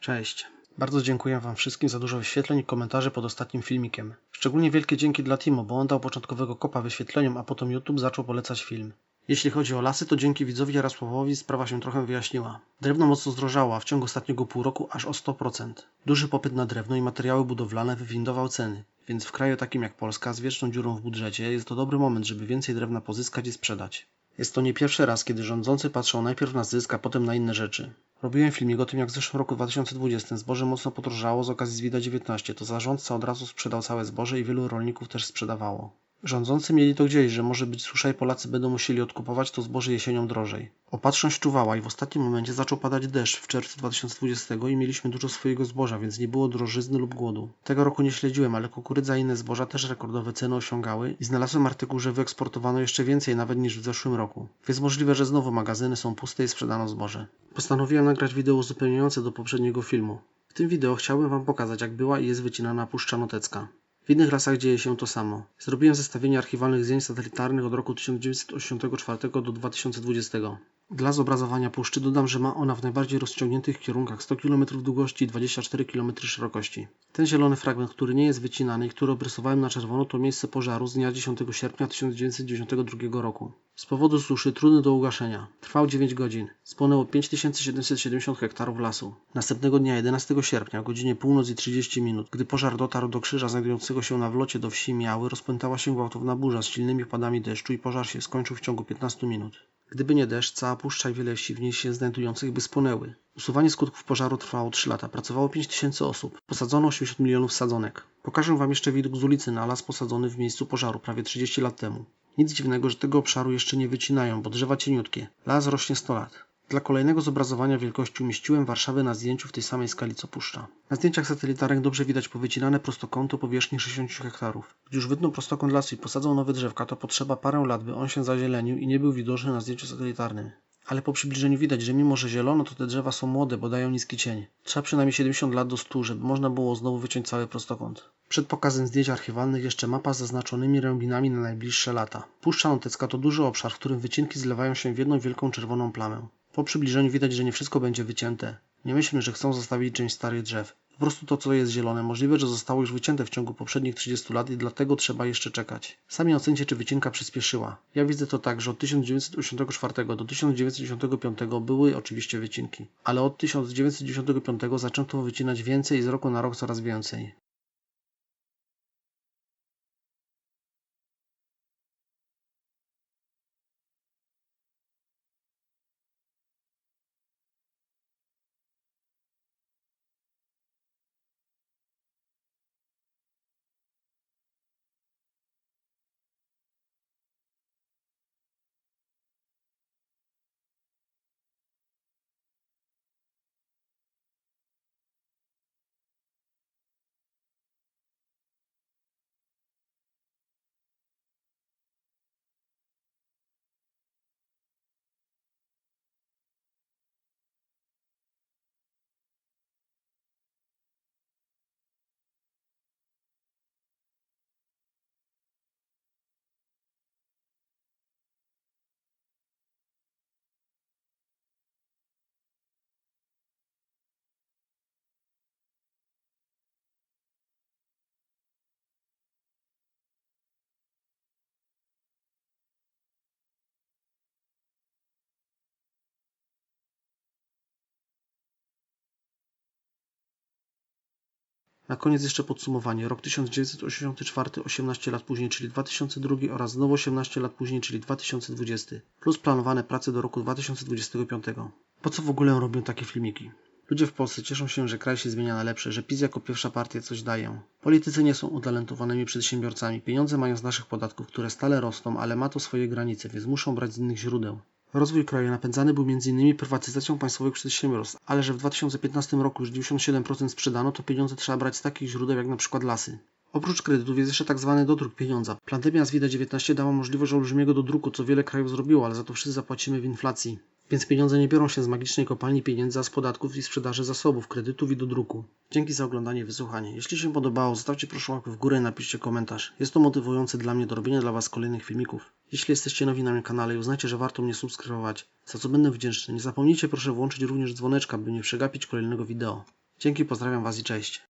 Cześć. Bardzo dziękuję Wam wszystkim za dużo wyświetleń i komentarzy pod ostatnim filmikiem. Szczególnie wielkie dzięki dla Timo, bo on dał początkowego kopa wyświetleniom, a potem YouTube zaczął polecać film. Jeśli chodzi o lasy, to dzięki widzowi Jarosławowi sprawa się trochę wyjaśniła. Drewno mocno zdrożało, a w ciągu ostatniego pół roku aż o 100%. Duży popyt na drewno i materiały budowlane wywindował ceny, więc w kraju takim jak Polska z wieczną dziurą w budżecie jest to dobry moment, żeby więcej drewna pozyskać i sprzedać. Jest to nie pierwszy raz, kiedy rządzący patrzą najpierw na zysk, a potem na inne rzeczy. Robiłem filmik o tym, jak w zeszłym roku 2020 zboże mocno podrożało z okazji Zwida 19, to zarządca od razu sprzedał całe zboże i wielu rolników też sprzedawało. Rządzący mieli to gdzieś, że może być susza i Polacy będą musieli odkupować to zboże jesienią drożej. Opatrzność czuwała i w ostatnim momencie zaczął padać deszcz w czerwcu 2020 i mieliśmy dużo swojego zboża, więc nie było drożyzny lub głodu. Tego roku nie śledziłem, ale kukurydza i inne zboża też rekordowe ceny osiągały i znalazłem artykuł, że wyeksportowano jeszcze więcej nawet niż w zeszłym roku. Więc możliwe, że znowu magazyny są puste i sprzedano zboże. Postanowiłem nagrać wideo uzupełniające do poprzedniego filmu. W tym wideo chciałbym Wam pokazać, jak była i jest wycinana Puszcza Notecka. W innych lasach dzieje się to samo. Zrobiłem zestawienie archiwalnych zdjęć satelitarnych od roku 1984 do 2020. Dla zobrazowania puszczy dodam, że ma ona w najbardziej rozciągniętych kierunkach 100 km długości i 24 km szerokości. Ten zielony fragment, który nie jest wycinany i który obrysowałem na czerwono, to miejsce pożaru z dnia 10 sierpnia 1992 roku. Z powodu suszy trudny do ugaszenia. Trwał 9 godzin. Spłonęło 5770 hektarów lasu. Następnego dnia 11 sierpnia o godzinie północ i 30 minut, gdy pożar dotarł do krzyża znajdującego się na wlocie do wsi Miały, rozpętała się gwałtowna burza z silnymi padami deszczu i pożar się skończył w ciągu 15 minut. Gdyby nie deszcz, cała puszcza i wiele wsi w niej się znajdujących by spłonęły. Usuwanie skutków pożaru trwało 3 lata. Pracowało 5 tysięcy osób. Posadzono 80 milionów sadzonek. Pokażę Wam jeszcze widok z ulicy na las posadzony w miejscu pożaru prawie 30 lat temu. Nic dziwnego, że tego obszaru jeszcze nie wycinają, bo drzewa cieniutkie. Las rośnie 100 lat. Dla kolejnego zobrazowania wielkości umieściłem Warszawę na zdjęciu w tej samej skali co puszcza. Na zdjęciach satelitarnych dobrze widać powycinane prostokąty powierzchni 60 hektarów. Gdy już wytną prostokąt lasu i posadzą nowe drzewka, to potrzeba parę lat, by on się zazielenił i nie był widoczny na zdjęciu satelitarnym. Ale po przybliżeniu widać, że mimo że zielono, to te drzewa są młode, bo dają niski cień. Trzeba przynajmniej 70 lat do 100, żeby można było znowu wyciąć cały prostokąt. Przed pokazem zdjęć archiwalnych jeszcze mapa z zaznaczonymi rębinami na najbliższe lata. Puszcza Notecka to duży obszar, w którym wycinki zlewają się w jedną wielką czerwoną plamę. Po przybliżeniu widać, że nie wszystko będzie wycięte. Nie myślmy, że chcą zostawić część starych drzew. Po prostu to, co jest zielone, możliwe, że zostało już wycięte w ciągu poprzednich 30 lat i dlatego trzeba jeszcze czekać. Sami ocencie, czy wycinka przyspieszyła. Ja widzę to tak, że od 1984 do 1995 były oczywiście wycinki, ale od 1995 zaczęto wycinać więcej i z roku na rok coraz więcej. Na koniec jeszcze podsumowanie. Rok 1984, 18 lat później, czyli 2002 oraz znowu 18 lat później, czyli 2020. Plus planowane prace do roku 2025. Po co w ogóle robią takie filmiki? Ludzie w Polsce cieszą się, że kraj się zmienia na lepsze, że PiS jako pierwsza partia coś daje. Politycy nie są utalentowanymi przedsiębiorcami. Pieniądze mają z naszych podatków, które stale rosną, ale ma to swoje granice, więc muszą brać z innych źródeł. Rozwój kraju napędzany był m.in. prywatyzacją państwowych przedsiębiorstw, ale że w 2015 roku już 97% sprzedano, to pieniądze trzeba brać z takich źródeł jak np. lasy. Oprócz kredytów jest jeszcze tak zwany dodruk pieniądza. Pandemia z 19 dała możliwość olbrzymiego dodruku, co wiele krajów zrobiło, ale za to wszyscy zapłacimy w inflacji. Więc pieniądze nie biorą się z magicznej kopalni pieniędzy, a z podatków i sprzedaży zasobów, kredytów i dodruku. Dzięki za oglądanie i wysłuchanie. Jeśli się podobało, zostawcie proszę łapkę w górę i napiszcie komentarz. Jest to motywujące dla mnie do robienia dla Was kolejnych filmików. Jeśli jesteście nowi na moim kanale i uznacie, że warto mnie subskrybować, za co będę wdzięczny, nie zapomnijcie proszę włączyć również dzwoneczka, by nie przegapić kolejnego wideo. Dzięki, pozdrawiam Was i cześć.